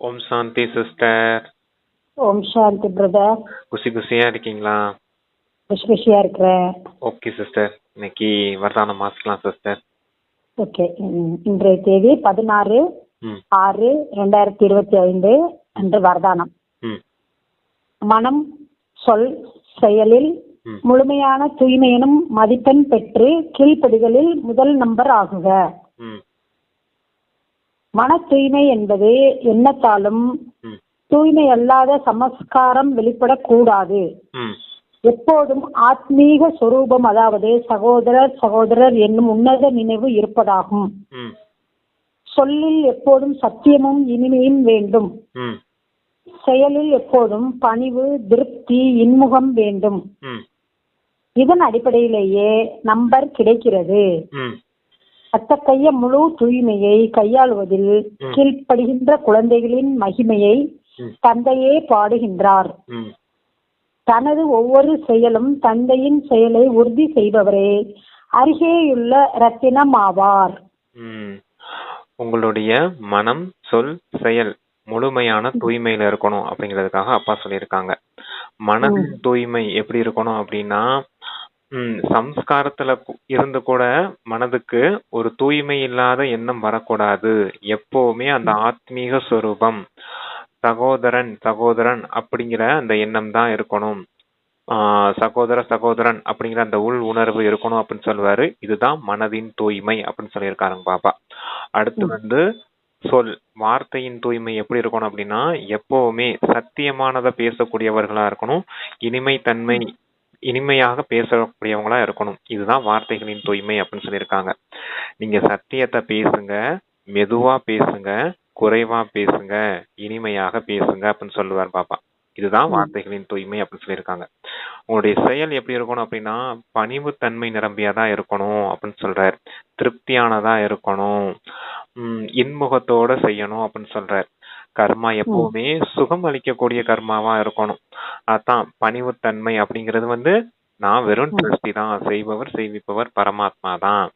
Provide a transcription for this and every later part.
ஓம் சாந்தி sister. ஓம் சாந்தி brother. குசி குசியா இருக்கீங்களா? குஷி குஷியா இருக்கிறேன். Okay sister. இன்னைக்கு வரதானம் மாசிக்கலாம் சிஸ்டர். ஓகே. இன்றைய தேதி பதினாறு ஆறு ரெண்டாயிரத்தி இருபத்தி ஐந்து அன்று வரதானம். மனம் சொல் செயலில் முழுமையான தூய்மையினும் மதிப்பெண் பெற்று கீழ்ப்படிதலில் முதல் நம்பர் ஆகுக. மன தூய்மை என்பது எண்ணத்தாலும் தூய்மை அல்லாத சமஸ்காரம் வெளிப்படக்கூடாது. எப்போதும் ஆத்மீக சொரூபம் அதாவது சகோதரர் சகோதரர் என்னும் உன்னத நினைவு இருப்பதாகும். சொல்லில் எப்போதும் சத்தியமும் இனிமையும் வேண்டும். செயலில் எப்போதும் பணிவு திருப்தி இன்முகம் வேண்டும். இதன் அடிப்படையிலேயே நம்பர் கிடைக்கிறது. அத்தகைய முழு தூய்மையை கையாளுவதில். கீழ்ப்படுகின்ற குழந்தைகளின் மகிமையை. தந்தையே பாடுகின்றார். தனது ஒவ்வொரு செயலும் தந்தையின் செயலை உறுதி செய்பவரே அருகேயுள்ள ரத்தினம் ஆவார் உங்களுடைய மனம் சொல் செயல் முழுமையான தூய்மையில இருக்கணும் அப்படிங்கிறதுக்காக அப்பா சொல்லியிருக்காங்க. மனதின் தூய்மை எப்படி இருக்கணும் அப்படின்னா ம் சம்ஸ்காரத்துல கு- இருந்து கூட மனதுக்கு ஒரு தூய்மை இல்லாத எண்ணம் வரக்கூடாது. எப்பவுமே அந்த ஆத்மீக ஸ்வரூபம் சகோதரன் சகோதரன் அப்படிங்கிற அந்த எண்ணம் தான் இருக்கணும். ஆஹ் சகோதர சகோதரன் அப்படிங்கிற அந்த உள் உணர்வு இருக்கணும் அப்படின்னு சொல்லுவாரு. இதுதான் மனதின் தூய்மை அப்படின்னு சொல்லியிருக்காருங்க பாபா. அடுத்து வந்து சொல் வார்த்தையின் தூய்மை எப்படி இருக்கணும் அப்படின்னா எப்பவுமே சத்தியமானதை பேசக்கூடியவர்களா இருக்கணும். இனிமை தன்மை இனிமையாக பேசக்கூடியவங்களா இருக்கணும். இதுதான் வார்த்தைகளின் தூய்மை அப்படின்னு சொல்லியிருக்காங்க. நீங்க சத்தியத்தை பேசுங்க மெதுவா பேசுங்க குறைவா பேசுங்க இனிமையாக பேசுங்க அப்படின்னு சொல்லுவார் பாப்பா. இதுதான் வார்த்தைகளின் தூய்மை அப்படின்னு சொல்லியிருக்காங்க. உங்களுடைய செயல் எப்படி இருக்கணும் அப்படின்னா பணிவு தன்மை நிரம்பியதா இருக்கணும் அப்படின்னு சொல்றாரு. திருப்தியானதா இருக்கணும். உம் இன்முகத்தோட செய்யணும் அப்படின்னு சொல்றாரு. கர்மா எப்பவுமே சுகம் அளிக்கக்கூடிய கர்மாவா இருக்கணும். அதான் பணிவுத்தன்மை அப்படிங்கிறது வந்து நான் வெறும் திருஷ்டி தான். செய்பவர் செய்விப்பவர் பரமாத்மா தான்.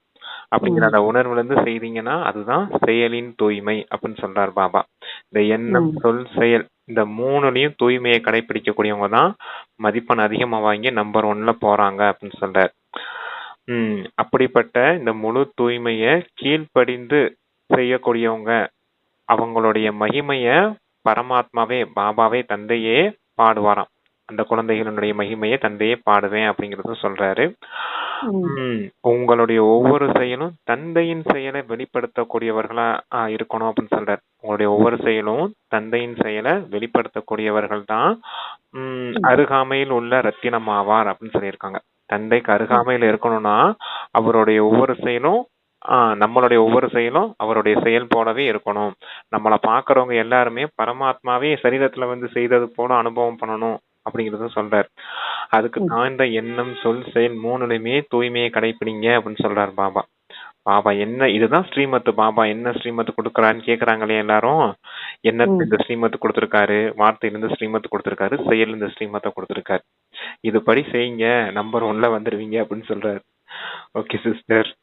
அப்படிங்கிற அந்த உணர்வுல இருந்து செய்தீங்கன்னா அதுதான் செயலின் தூய்மை அப்படின்னு சொல்றார் பாபா. இந்த எண்ணம் சொல் செயல் இந்த மூணுலயும் தூய்மையை கடைபிடிக்கக்கூடியவங்க தான் மதிப்பெண் அதிகமா வாங்கி நம்பர் ஒன்ல போறாங்க அப்படின்னு சொல்றார். உம் அப்படிப்பட்ட இந்த முழு தூய்மைய கீழ்ப்படிந்து செய்யக்கூடியவங்க அவங்களுடைய மகிமைய பரமாத்மாவே பாபாவே தந்தையே பாடுவாராம். அந்த குழந்தைகளுடைய மகிமையை தந்தையே பாடுவேன் அப்படிங்கறதும் சொல்றாரு. உங்களுடைய ஒவ்வொரு செயலும் தந்தையின் செயலை வெளிப்படுத்தக்கூடியவர்களா இருக்கணும் அப்படின்னு சொல்றாரு. உங்களுடைய ஒவ்வொரு செயலும் தந்தையின் செயலை வெளிப்படுத்தக்கூடியவர்கள் தான் உம் அருகாமையில் உள்ள ரத்தினம் ஆவார் அப்படின்னு சொல்லியிருக்காங்க. தந்தைக்கு அருகாமையில் இருக்கணும்னா அவருடைய ஒவ்வொரு செயலும் நம்மளுடைய ஒவ்வொரு செயலும் அவருடைய செயல் போலவே இருக்கணும். நம்மள பாக்குறவங்க எல்லாருமே பரமாத்மாவே சரீரத்துல வந்து செய்தது போல அனுபவம் பண்ணணும் அப்படிங்கறத சொல்றாரு. அதுக்கு தான் இந்த எண்ணம் சொல் செயல் மூணுலையுமே தூய்மையை கடைபிடிங்க அப்படின்னு சொல்றாரு பாபா. பாபா என்ன இதுதான் ஸ்ரீமத் பாபா என்ன ஸ்ரீமத் கொடுக்கறான்னு கேக்குறாங்களே எல்லாரும். என்ன இந்த ஸ்ரீமத் கொடுத்திருக்காரு? வார்த்தையில இருந்து ஸ்ரீமத் கொடுத்திருக்காரு செயல் இந்த ஸ்ரீமத்தை கொடுத்திருக்காரு. இது படி செய்யுங்க நம்பர் ஒன்ல வந்துருவீங்க அப்படின்னு சொல்றாரு. Okay sister.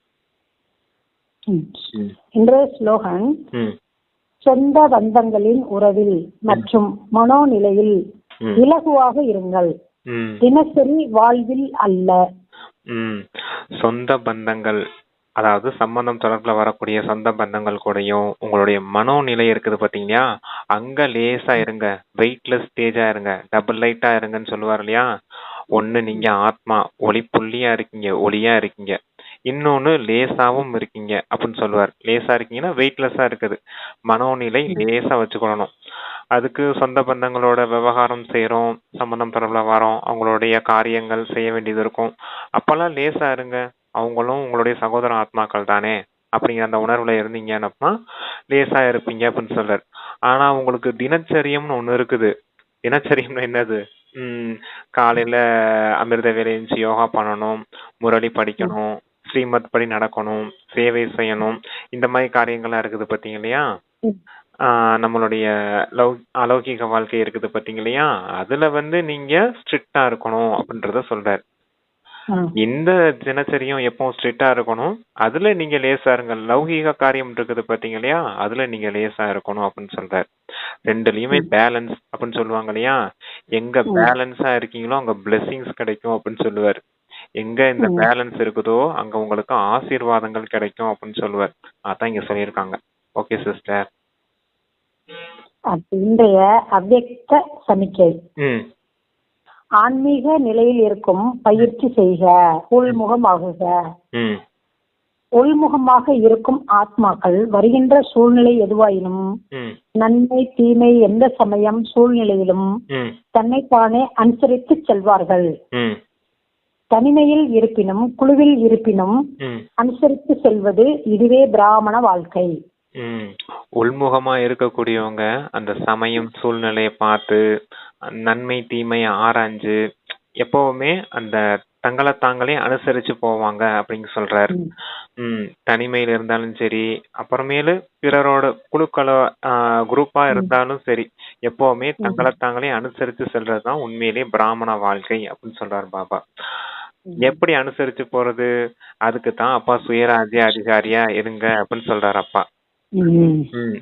இன்றைய ஸ்லோகன் சொந்த பந்தங்களின் உறவில் மற்றும் மனோநிலையில். இலகுவாக இருங்கள். தினசரி வாழ்வில் அல்ல. சொந்த பந்தங்கள் அதாவது சம்பந்தம் தொடர்புல வரக்கூடிய சொந்த பந்தங்கள் கூடயும் உங்களுடைய மனோநிலை இருக்குது பாத்தீங்களா அங்க லேசா இருங்க வெயிட்லெஸ் ஸ்டேஜா இருங்க டபுள் லைட்டா இருங்கன்னு சொல்லுவார் இல்லையா? ஒண்ணு நீங்க ஆத்மா ஒளி புள்ளியா இருக்கீங்க ஒளியா இருக்கீங்க. இன்னொன்னு லேசாவும் இருக்கீங்க அப்படின்னு சொல்லுவார். லேசா இருக்கீங்கன்னா வெயிட்லெஸ்ஸா இருக்குது. மனோநிலை லேசா வச்சுக்கணும் அதுக்கு சொந்த பந்தங்களோட விவகாரம் செய்றோம் சம்பந்தம் தொடர்புல வரோம் அவங்களுடைய காரியங்கள் செய்ய வேண்டியது இருக்கும். அப்பெல்லாம் லேசா இருங்க. அவங்களும் உங்களுடைய சகோதர ஆத்மாக்கள் தானே அப்படிங்கிற அந்த உணர்வுல இருந்தீங்கன்னா லேசா இருப்பீங்க அப்படின்னு சொல்றாரு. ஆனா உங்களுக்கு தினச்சரியம்னு ஒண்ணு இருக்குது. தினச்சரியம்னு என்னது? காலையில அமிர்த வேலை எழுந்துச்சு யோகா பண்ணணும் முரளி படிக்கணும் ஸ்ரீமத் படி நடக்கணும் சேவை செய்யணும் இந்த மாதிரி காரியங்கள்லாம் இருக்குது பாத்தீங்க இல்லையா நம்மளுடைய லௌ அலௌகிக வாழ்க்கை இருக்குது பாத்தீங்க இல்லையா அதுல வந்து நீங்க ஸ்ட்ரிக்டா இருக்கணும் அப்படின்றத சொல்றாரு. இந்த தினச்சரியும் எப்பவும் ஸ்ட்ரிக்டா இருக்கணும். அதுல நீங்க லேசா இருங்க. லௌகீக காரியம் இருக்குது பாத்தீங்க இல்லையா அதுல நீங்க லேசா இருக்கணும் அப்படின்னு சொல்றாரு. ரெண்டுலயுமே பேலன்ஸ் அப்படின்னு சொல்லுவாங்க இல்லையா? எங்க. பேலன்ஸா இருக்கீங்களோ அங்க blessings கிடைக்கும் அப்படின்னு சொல்லுவார். எங்க இந்த. பேலன்ஸ் இருக்குதோ அங்க உங்களுக்கு ஆசீர்வாதங்கள் கிடைக்கும் அப்படின்னு சொல்லுவார். அதான் இங்க சொல்லியிருக்காங்க. ஓகே சிஸ்டர் இன்றைய அவ்வக்த சமிக்கை. ஆன்மீக நிலையில் இருக்கும் பயிற்சி செய்க உள்முகமாகுக உள்முகமாக இருக்கும் ஆத்மாக்கள் வருகின்ற சூழ்நிலை எதுவாயினும் நன்மை தீமை எந்த சமயம் சூழ்நிலையிலும் தன்னைத்தானே அனுசரித்து செல்வார்கள். தனிமையில் இருப்பினும் குழுவில் இருப்பினும் அனுசரித்து செல்வது இதுவே பிராமண வாழ்க்கை. உள்முகமா இருக்கக்கூடியவங்க அந்த சமயம் சூழ்நிலையை பார்த்து நன்மை தீமையை ஆராய்ஞ்சு எப்பவுமே அந்த தங்களை தாங்களே அனுசரிச்சு போவாங்க அப்படின்னு சொல்றாரு. ம். ம். தனிமையில இருந்தாலும் சரி அப்புறமேலு பிறரோட குழுக்கள குரூப்பா இருந்தாலும் சரி எப்பவுமே தங்களை தாங்களே அனுசரிச்சு செல்றதுதான் உண்மையிலேயே பிராமண வாழ்க்கை அப்படின்னு சொல்றாரு பாபா. எப்படி அனுசரிச்சு போறது? அதுக்கு தான் அப்பா சுயராஜ்ய அதிகாரியா இருங்க அப்படின்னு சொல்றாரு அப்பா.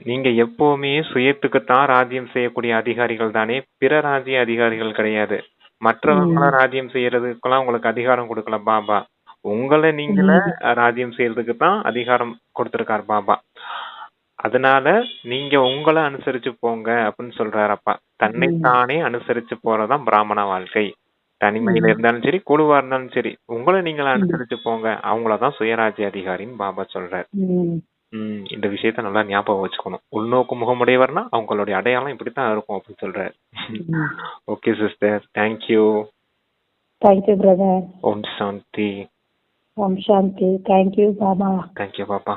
நீங்க எப்பவுமே சுயத்துக்குத்தான் ராஜ்யம் செய்யக்கூடிய அதிகாரிகள் தானே. பிற ராஜ்ய அதிகாரிகள் கிடையாது. மற்றவங்கள ராஜ்யம் செய்யறதுக்கெல்லாம் உங்களுக்கு அதிகாரம் கொடுக்கல பாபா. உங்களை நீங்களே ராஜ்யம் செய்யறதுக்கு தான் அதிகாரம் கொடுத்திருக்கார் பாபா. அதனால நீங்க உங்களை அனுசரிச்சு போங்க அப்படின்னு சொல்றாரு அப்பா. தன்னைத்தானே அனுசரிச்சு போறதுதான் பிராமண வாழ்க்கை. தனிமையில இருந்தாலும் சரி குழுவா இருந்தாலும் சரி உங்களை நீங்களே அனுசரிச்சு போங்க. அவங்களதான் சுயராஜ்ய அதிகாரின்னு பாபா சொல்றாரு. ம். ம் இந்த விஷயத்த நல்லா ஞாபகம் வச்சுக்கணும். உள்நோக்கு முகமுடையவர்னா அவங்களுடைய அடையாளம் இப்படித்தான் இருக்கும் அப்படின்னு சொல்றாரு. Okay sister. Thank you thank you brother Om Shanti. Om Shanti. Thank you Baba. Thank you பாப்பா